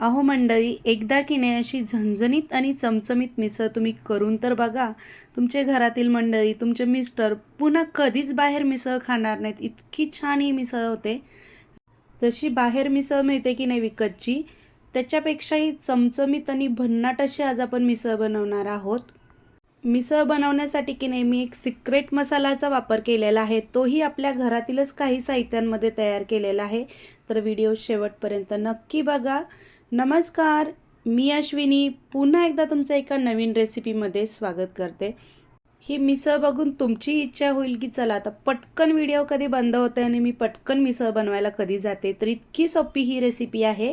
अहो मंडळी एकदा की नाही अशी झणझणीत आणि चमचमीत मिसळ तुम्ही करून तर बघा. तुमचे घरातील मंडळी तुमचे मिस्टर पुन्हा कधीच बाहेर मिसळ खाणार नाहीत. इतकी छान ही मिसळ होते. जशी बाहेर मिसळ मिळते की नाही विकतची त्याच्यापेक्षाही चमचमीत आणि भन्नाट अशी आज आपण मिसळ बनवणार आहोत. मिसळ बनवण्यासाठी की नाही मी एक सिक्रेट मसालाचा वापर केलेला आहे. तोही आपल्या घरातीलच काही साहित्यांमध्ये तयार केलेला आहे. तर व्हिडिओ शेवटपर्यंत नक्की बघा. नमस्कार मी अश्विनी. पुन्हा एकदा तुमचं एका नवीन रेसिपीमध्ये स्वागत करते. ही मिसळ बघून तुमची इच्छा होईल की चला आता पटकन व्हिडिओ कधी बंद होते आणि मी पटकन मिसळ बनवायला कधी जाते तर इतकी सोपी ही रेसिपी आहे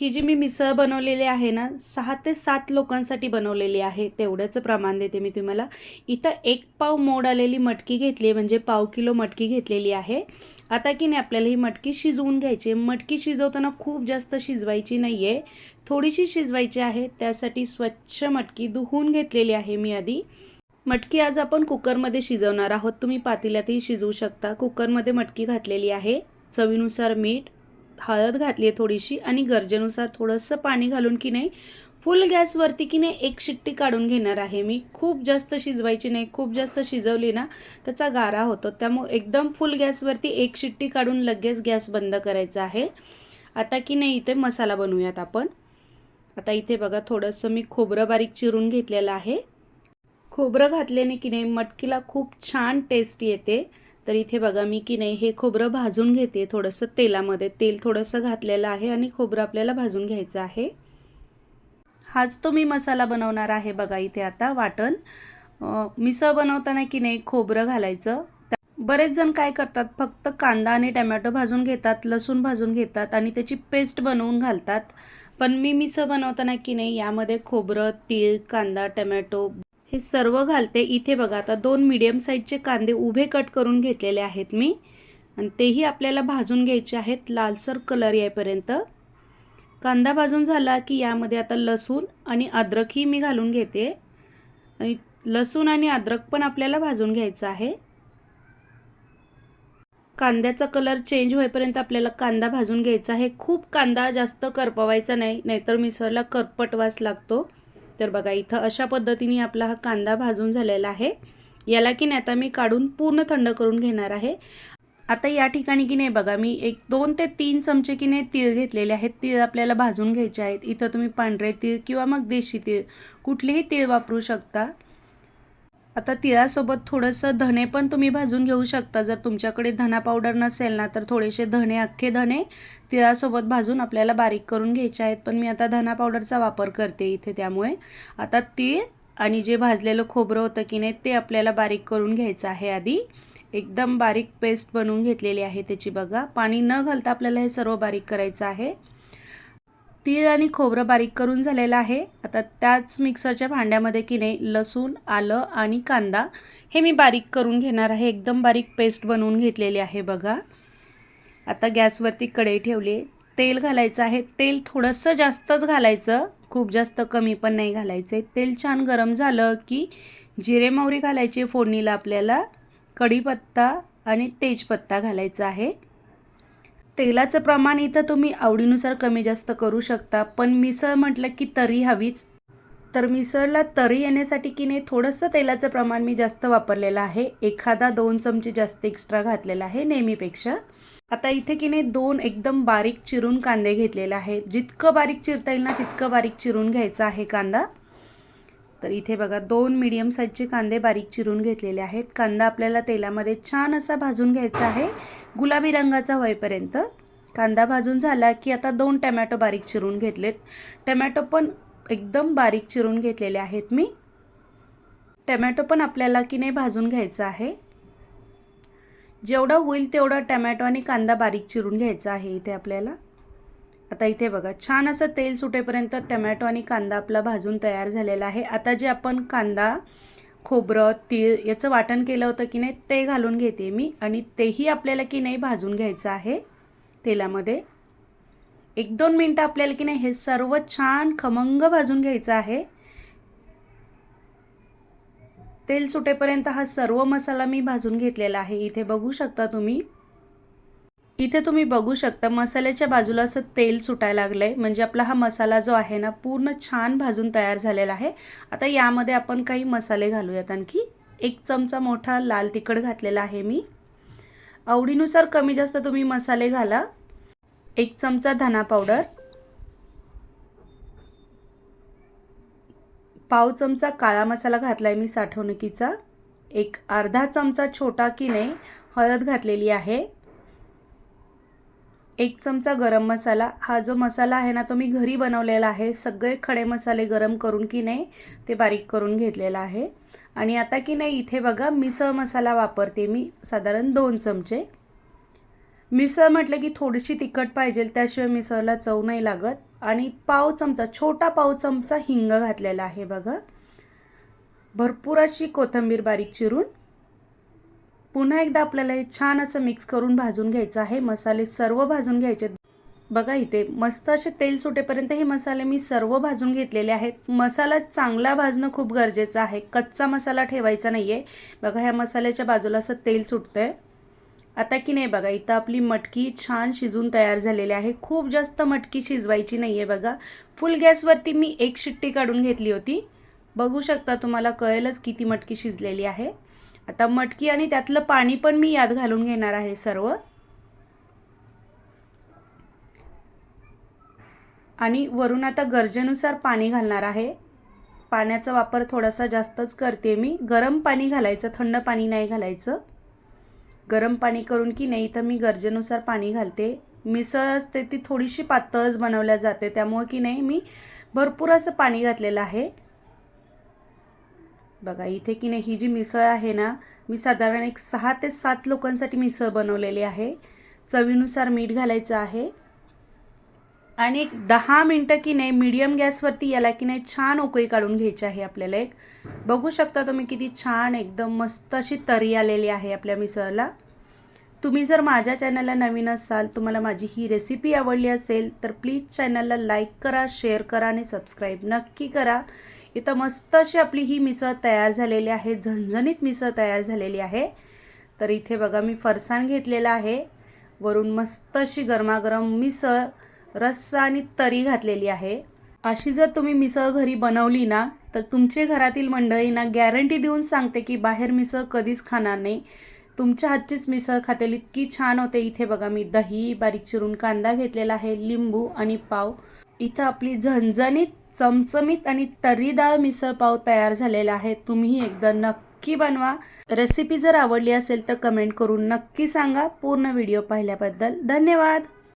की जी मी मिसळ बनवलेली आहे ना सहा ते सात लोकांसाठी बनवलेली आहे तेवढ्याचं प्रमाण देते मी तुम्हाला. इथं एक पाव मोड आलेली मटकी घेतली आहे म्हणजे पाव किलो मटकी घेतलेली आहे. आता की नाही आपल्याला ही मटकी शिजवून घ्यायची आहे. मटकी शिजवताना खूप जास्त शिजवायची नाही आहे थोडीशी शिजवायची आहे त्यासाठी स्वच्छ मटकी धुवून घेतलेली आहे मी आधी. मटकी आज आपण कुकरमध्ये शिजवणार आहोत. तुम्ही पातेल्यातही शिजवू शकता. कुकरमध्ये मटकी घातलेली आहे. चवीनुसार मीठ हळद घातली आहे थोडीशी आणि गरजेनुसार थोडंसं पाणी घालून की नाही फुल गॅसवरती की नाही एक शिट्टी काढून घेणार आहे मी. खूप जास्त शिजवायची नाही. खूप जास्त शिजवली ना त्याचा गारा होतो. त्यामुळे एकदम फुल गॅसवरती एक शिट्टी काढून लगेच गॅस बंद करायचा आहे. आता की नाही इथे मसाला बनवूयात आपण. आता इथे बघा थोडंसं मी खोबरं बारीक चिरून घेतलेलं आहे. खोबरं घातल्याने की नाही मटकीला खूप छान टेस्ट येते. तर इथे बघा मी की नाही हे खोबरं भाजून घेते थोडंसं तेलामध्ये. तेल थोडंसं घातलेलं आहे आणि खोबरं आपल्याला भाजून घ्यायचं आहे. हाच तो मी मसाला बनवणार आहे बघा इथे आता वाटण. मिसळ बनवताना की नाही खोबरं घालायचं. बरेच जण काय करतात फक्त कांदा आणि टमॅटो भाजून घेतात लसूण भाजून घेतात आणि त्याची पेस्ट बनवून घालतात. पण मी मिसळ बनवताना की नाही यामध्ये खोबरं तीळ कांदा टमॅटो हे सर्व घालते. इथे बघा आता दोन मीडियम साईजचे कांदे उभे कट करून घेतलेले आहेत मी. आणि तेही आपल्याला भाजून घ्यायचे आहेत लालसर कलर येईपर्यंत. कांदा भाजून झाला की यामध्ये आता लसूण आणि अद्रकही मी घालून घेते. आणि लसूण आणि अद्रक पण आपल्याला भाजून घ्यायचं आहे. कांद्याचा कलर चेंज होईपर्यंत आपल्याला कांदा भाजून घ्यायचा आहे. खूप कांदा जास्त करपवायचा नाही नाहीतर मिसळला करपट वास लागतो. तर बघा इथं अशा पद्धतीने आपला हा कांदा भाजून झालेला आहे. याला की नाही आता मी काढून पूर्ण थंड करून घेणार आहे. आता या ठिकाणी की नाही बघा मी एक दोन ते तीन चमचे की नाही तीळ घेतलेले आहेत. तीळ आपल्याला भाजून घ्यायचे आहेत. इथं तुम्ही पांढरे तीळ किंवा मग देशी तीळ कुठलेही तीळ वापरू शकता. आता तिळासोबत थोडंसं धणे पण तुम्ही भाजून घेऊ शकता. जर तुमच्याकडे धना पावडर नसेल ना तर थोडेसे धणे अख्खे धणे तिळासोबत भाजून आपल्याला बारीक करून घ्यायचे आहेत. पण मी आता धना पावडरचा वापर करते इथे त्यामुळे. आता तीळ आणि जे भाजलेलं खोबरं होतं की नाही ते आपल्याला बारीक करून घ्यायचं आहे आधी. एकदम बारीक पेस्ट बनवून घेतलेली आहे त्याची बघा. पाणी न घालता आपल्याला हे सर्व बारीक करायचं आहे. तीळ आणि खोबरं बारीक करून झालेलं आहे. आता त्याच मिक्सरच्या भांड्यामध्ये की नाही लसूण आलं आणि कांदा हे मी बारीक करून घेणार आहे. एकदम बारीक पेस्ट बनवून घेतलेली आहे बघा. आता गॅसवरती कढई ठेवली तेल घालायचं आहे. तेल थोडंसं जास्तच घालायचं. खूप जास्त कमी पण नाही घालायचं तेल छान गरम झालं की जिरे मोहरी घालायची फोडणीला आपल्याला कढीपत्ता आणि तेजपत्ता घालायचा आहे. तेलाचं प्रमाण इथं तुम्ही आवडीनुसार कमी जास्त करू शकता. पण मिसळ म्हटलं की तरी हवीच. तर मिसळला तरी येण्यासाठी की नाही थोडंसं तेलाचं प्रमाण मी जास्त वापरलेलं आहे. एखादा दोन चमचे जास्त एक्स्ट्रा घातलेला आहे नेहमीपेक्षा. आता इथे की नाही दोन एकदम बारीक चिरून कांदे घेतलेले आहेत जितकं बारीक चिरता येईल ना तितकं बारीक चिरून घ्यायचं आहे कांदा. तर इथे बघा दोन मीडियम साईजचे कांदे बारीक चिरून घेतलेले आहेत. कांदा आपल्याला तेलामध्ये छान असा भाजून घ्यायचा आहे. गुलाबी रंगाचा होईपर्यंत कांदा भाजून झाला की आता दोन टमॅटो बारीक चिरून घेतलेत. टमॅटो पण एकदम बारीक चिरून घेतलेले आहेत मी. टमॅटो पण आपल्याला की नाही भाजून घ्यायचं आहे. जेवढं होईल तेवढं टमॅटो आणि कांदा बारीक चिरून घ्यायचा आहे इथे आपल्याला. आता इथे बघा छान असं तेल सुटेपर्यंत टमॅटो आणि कांदा आपला भाजून तयार झालेला आहे. आता जे आपण कांदा खोबरं तीळ याचं वाटण केलं होतं की नाही ते घालून घेते मी. आणि तेही आपल्याला की नाही भाजून घ्यायचं आहे तेलामध्ये. एक दोन मिनटं आपल्याला की नाही हे सर्व छान खमंग भाजून घ्यायचं आहे. तेल सुटेपर्यंत हा सर्व मसाला मी भाजून घेतलेला आहे. इथे बघू शकता तुम्ही. इथे तुम्ही बघू शकता मसाल्याच्या बाजूला असं तेल सुटायला लागलं आहे म्हणजे आपला हा मसाला जो आहे ना पूर्ण छान भाजून तयार झालेला आहे. आता यामध्ये आपण काही मसाले घालूयात. आणखी एक चमचा मोठा लाल तिखट घातलेला आहे मी. आवडीनुसार कमी जास्त तुम्ही मसाले घाला. एक चमचा धना पावडर. पाव चमचा काळा मसाला घातला आहे मी साठवणुकीचा. एक अर्धा चमचा छोटा की नाही हळद घातलेली आहे. एक चमचा गरम मसाला. हा जो मसाला आहे ना तो मी घरी बनवलेला आहे. सगळे खडे मसाले गरम करून की नाही ते बारीक करून घेतलेला आहे. आणि आता की नाही इथे बघा मिसळ मसाला वापरते मी साधारण दोन चमचे. मिसळ म्हटलं की थोडीशी तिखट पाहिजे त्याशिवाय मिसळला चव नाही लागत. आणि पाव चमचा छोटा पाव चमचा हिंग घातलेला आहे बघा. भरपूर अशी कोथिंबीर बारीक चिरून. पुन्हा एकदा आपल्याला हे छान असं मिक्स करून भाजून घ्यायचं आहे. मसाले सर्व भाजून घ्यायचे बघा इथे मस्त असे तेल सुटेपर्यंत हे मसाले मी सर्व भाजून घेतलेले आहेत. मसाला चांगला भाजणं खूप गरजेचं आहे. कच्चा मसाला ठेवायचा नाही आहे बघा ह्या मसाल्याच्या बाजूला असं तेल सुटतं आहे आता की नाही बघा इथं आपली मटकी छान शिजून तयार झालेली आहे. खूप जास्त मटकी शिजवायची नाही आहे बघा. फुल गॅसवरती मी एक शिट्टी काढून घेतली होती. बघू शकता तुम्हाला कळेलच किती मटकी शिजलेली आहे. आता मटकी आणि त्यातलं पाणी पण मी यात घालून घेणार आहे सर्व. आणि वरून आता गरजेनुसार पाणी घालणार आहे. पाण्याचा वापर थोडासा जास्तच करते मी. गरम पाणी घालायचं थंड पाणी नाही घालायचं. गरम पाणी करून की नाही तर मी गरजेनुसार पाणी घालते. मिसळ असते ती थोडीशी पातळच बनवल्या जाते त्यामुळे की नाही मी भरपूर असं पाणी घातलेलं आहे. बघा इथे की नाही ही जी मिसळ आहे ना मी साधारण एक सहा ते सात लोकांसाठी मिसळ बनवलेली आहे. चवीनुसार मीठ घालायचं आहे. आणि एक दहा मिनटं की नाही मीडियम गॅसवरती याला की नाही छान उकळी काढून घ्यायची आहे आपल्याला एक. बघू शकता तुम्ही किती छान एकदम मस्त अशी तरी आलेली आहे आपल्या मिसळला. तुम्ही जर माझ्या चॅनलला नवीन असाल तुम्हाला माझी ही रेसिपी आवडली असेल तर प्लीज चॅनलला लाईक करा शेअर करा आणि सबस्क्राईब नक्की करा. इथं मस्त अशी आपली ही मिसळ तयार झालेली आहे झणझणीत मिसळ तयार झालेली आहे. तर इथे बघा मी फरसाण घेतलेला आहे. वरून मस्त अशी गरमागरम मिसळ रस्सा आणि तरी घातलेली आहे. अशी जर तुम्ही मिसळ घरी बनवली ना तर तुमचे घरातील मंडळींना गॅरंटी देऊन सांगते की बाहेर मिसळ कधीच खाणार नाही. तुमच्या हातचीच मिसळ खातेल इतकी छान होते. इथे बघा मी दही बारीक चिरून कांदा घेतलेला आहे लिंबू आणि पाव. इथं आपली झणझणीत चमचमीत आणि तर्रीदार मिसळपाव तयार झालेला आहे. तुम्ही एकदा नक्की बनवा. रेसिपी जर आवडली असेल तर कमेंट करून नक्की सांगा. पूर्ण व्हिडिओ पाहिल्याबद्दल धन्यवाद.